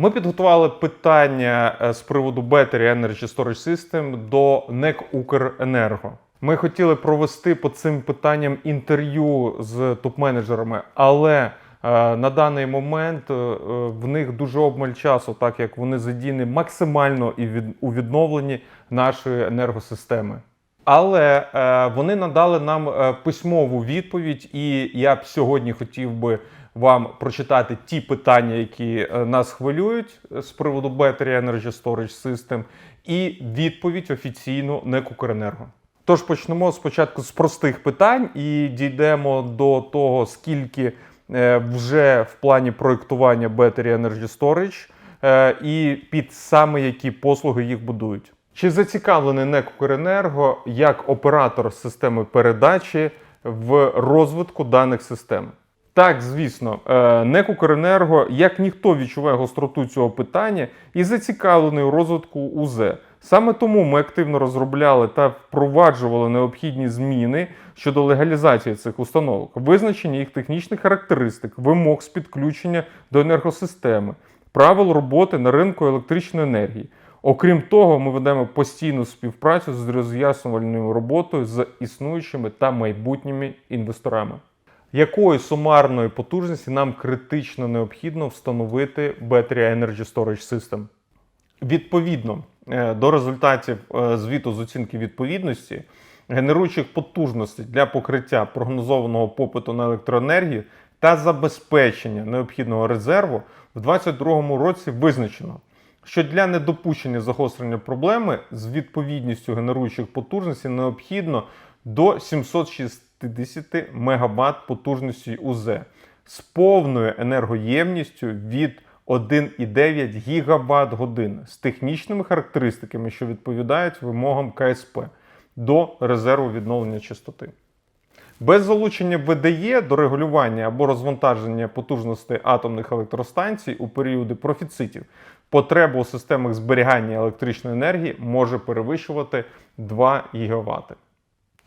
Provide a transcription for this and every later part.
Ми підготували питання е, з приводу Battery Energy Storage System до НЕК Укренерго. Ми хотіли провести по цим питанням інтерв'ю з топ-менеджерами, але е, на даний момент е, в них дуже обмаль часу, так як вони задіяні максимально і у відновленні нашої енергосистеми. Але вони надали нам письмову відповідь, і я б сьогодні хотів би вам прочитати ті питання, які е, нас хвилюють е, з приводу Battery Energy Storage System, і відповідь офіційну НЕК «Укренерго». Тож почнемо спочатку з простих питань і дійдемо до того, скільки е, вже в плані проєктування Battery Energy Storage і під саме які послуги їх будують. Чи зацікавлений НЕК «Укренерго як оператор системи передачі в розвитку даних систем? Так, звісно, е, НЕК «Укренерго, як ніхто відчуває гостроту цього питання і зацікавлений у розвитку УЗ. Саме тому ми активно розробляли та впроваджували необхідні зміни щодо легалізації цих установок, визначення їх технічних характеристик, вимог з підключення до енергосистеми, правил роботи на ринку електричної енергії. Окрім того, ми ведемо постійну співпрацю з роз'яснювальною роботою з існуючими та майбутніми інвесторами. Якої сумарної потужності нам критично необхідно встановити Battery Energy Storage System? Відповідно е, до результатів е, звіту з оцінки відповідності, генеруючих потужностей для покриття прогнозованого попиту на електроенергію та забезпечення необхідного резерву в 2022 році визначено, що для недопущення загострення проблеми з відповідністю генеруючих потужностей необхідно до 760 МВт потужності УЗ з повною енергоємністю від 1,9 ГВт годин з технічними характеристиками, що відповідають вимогам КСП до резерву відновлення частоти. Без залучення ВДЄ до регулювання або розвантаження потужностей атомних електростанцій у періоди профіцитів потреба у системах зберігання електричної енергії може перевищувати 2 ГВт.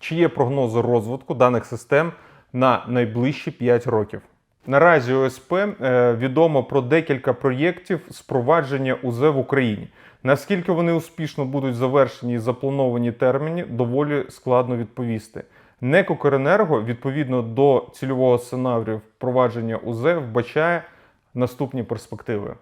Чи є прогнози розвитку даних систем на найближчі 5 років? Наразі ОСП е, відомо про декілька проєктів спровадження УЗ в Україні. Наскільки вони успішно будуть завершені і заплановані терміни, доволі складно відповісти. НЕК «Укренерго» відповідно до цільового сценарію впровадження УЗ вбачає наступні перспективи.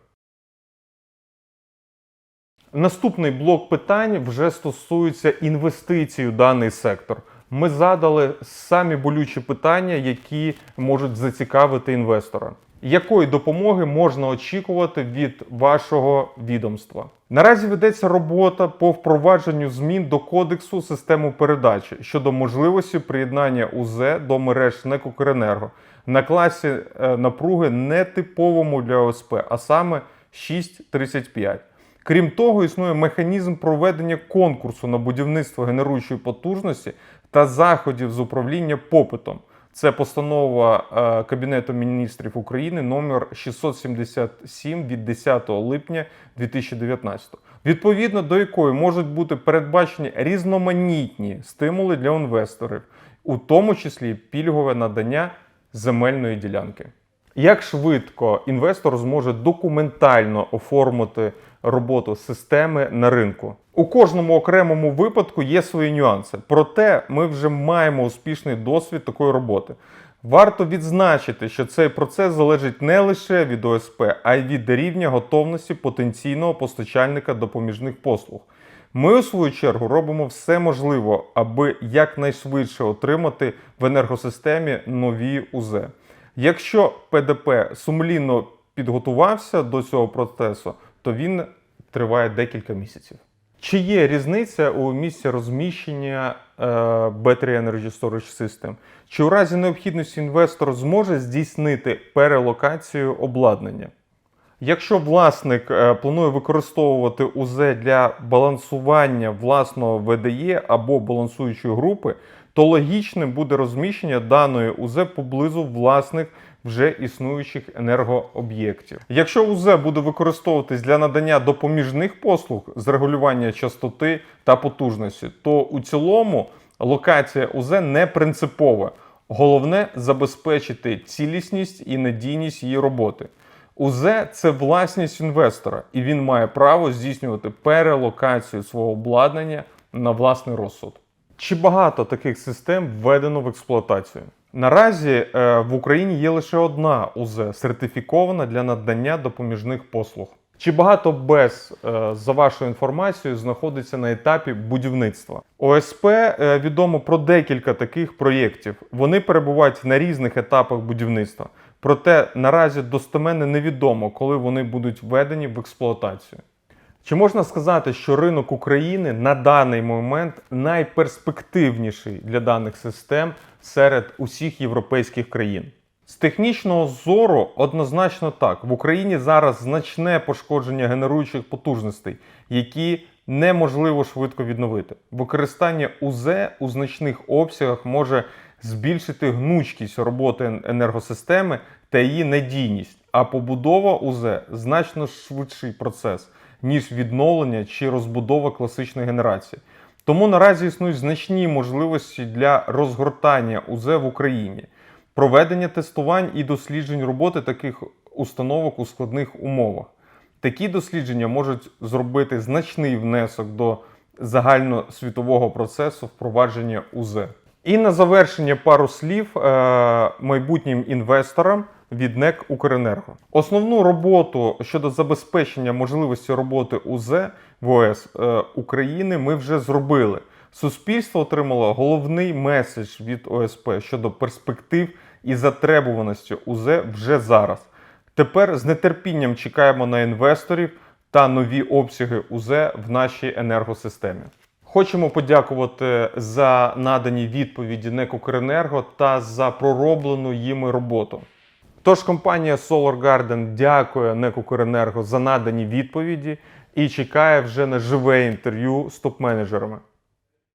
Наступний блок питань вже стосується інвестицій у даний сектор. Ми задали самі болючі питання, які можуть зацікавити інвестора. Якої допомоги можна очікувати від вашого відомства? Наразі ведеться робота по впровадженню змін до кодексу системи передачі щодо можливості приєднання УЗ до мереж НЕК «Укренерго» на класі е, напруги не типовому для ОСП, а саме 6,35. Крім того, існує механізм проведення конкурсу на будівництво генеруючої потужності та заходів з управління попитом. Це постанова е, Кабінету міністрів України номер 677 від 10 липня 2019, відповідно до якої можуть бути передбачені різноманітні стимули для інвесторів, у тому числі пільгове надання земельної ділянки. Як швидко інвестор зможе документально оформити роботу системи на ринку? У кожному окремому випадку є свої нюанси, проте ми вже маємо успішний досвід такої роботи. Варто відзначити, що цей процес залежить не лише від ОСП, а й від рівня готовності потенційного постачальника допоміжних послуг. Ми, у свою чергу, робимо все можливе, аби якнайшвидше отримати в енергосистемі нові УЗ. Якщо ПДП сумлінно підготувався до цього процесу, то він триває декілька місяців. Чи є різниця у місці розміщення е, Battery Energy Storage System? Чи у разі необхідності інвестор зможе здійснити перелокацію обладнання? Якщо власник е, планує використовувати УЗ для балансування власного ВДЄ або балансуючої групи, то логічним буде розміщення даної УЗ поблизу власних вже існуючих енергооб'єктів. Якщо УЗ буде використовуватись для надання допоміжних послуг з регулювання частоти та потужності, то у цілому локація УЗ не принципова. Головне забезпечити цілісність і надійність її роботи. УЗЕ це власність інвестора, і він має право здійснювати перелокацію свого обладнання на власний розсуд. Чи багато таких систем введено в експлуатацію? Наразі е, в Україні є лише одна УЗЕ сертифікована для надання допоміжних послуг. Чи багато БЕС, е, за вашою інформацією, знаходиться на етапі будівництва? ОСП е, відомо про декілька таких проєктів. Вони перебувають на різних етапах будівництва. Проте наразі достеменно невідомо, коли вони будуть введені в експлуатацію. Чи можна сказати, що ринок України на даний момент найперспективніший для даних систем серед усіх європейських країн? З технічного зору однозначно так. В Україні зараз значне пошкодження генеруючих потужностей, які неможливо швидко відновити. Використання УЗЕ у значних обсягах може збільшити гнучкість роботи енергосистеми та її надійність. А побудова УЗЕ значно швидший процес, ніж відновлення чи розбудова класичної генерації. Тому наразі існують значні можливості для розгортання УЗЕ в Україні, проведення тестувань і досліджень роботи таких установок у складних умовах. Такі дослідження можуть зробити значний внесок до загальносвітового процесу впровадження УЗЕ. І на завершення пару слів е, майбутнім інвесторам від НЕК Укренерго. Основну роботу щодо забезпечення можливості роботи УЗЕ в ОС е, України ми вже зробили. Суспільство отримало головний меседж від ОСП щодо перспектив і затребуваності УЗЕ вже зараз. Тепер з нетерпінням чекаємо на інвесторів та нові обсяги УЗЕ в нашій енергосистемі. Хочемо подякувати за надані відповіді НЕК «Укренерго» та за пророблену їми роботу. Тож компанія Solar Garden дякує НЕКу «Укренерго» за надані відповіді і чекає вже на живе інтерв'ю з топ-менеджерами.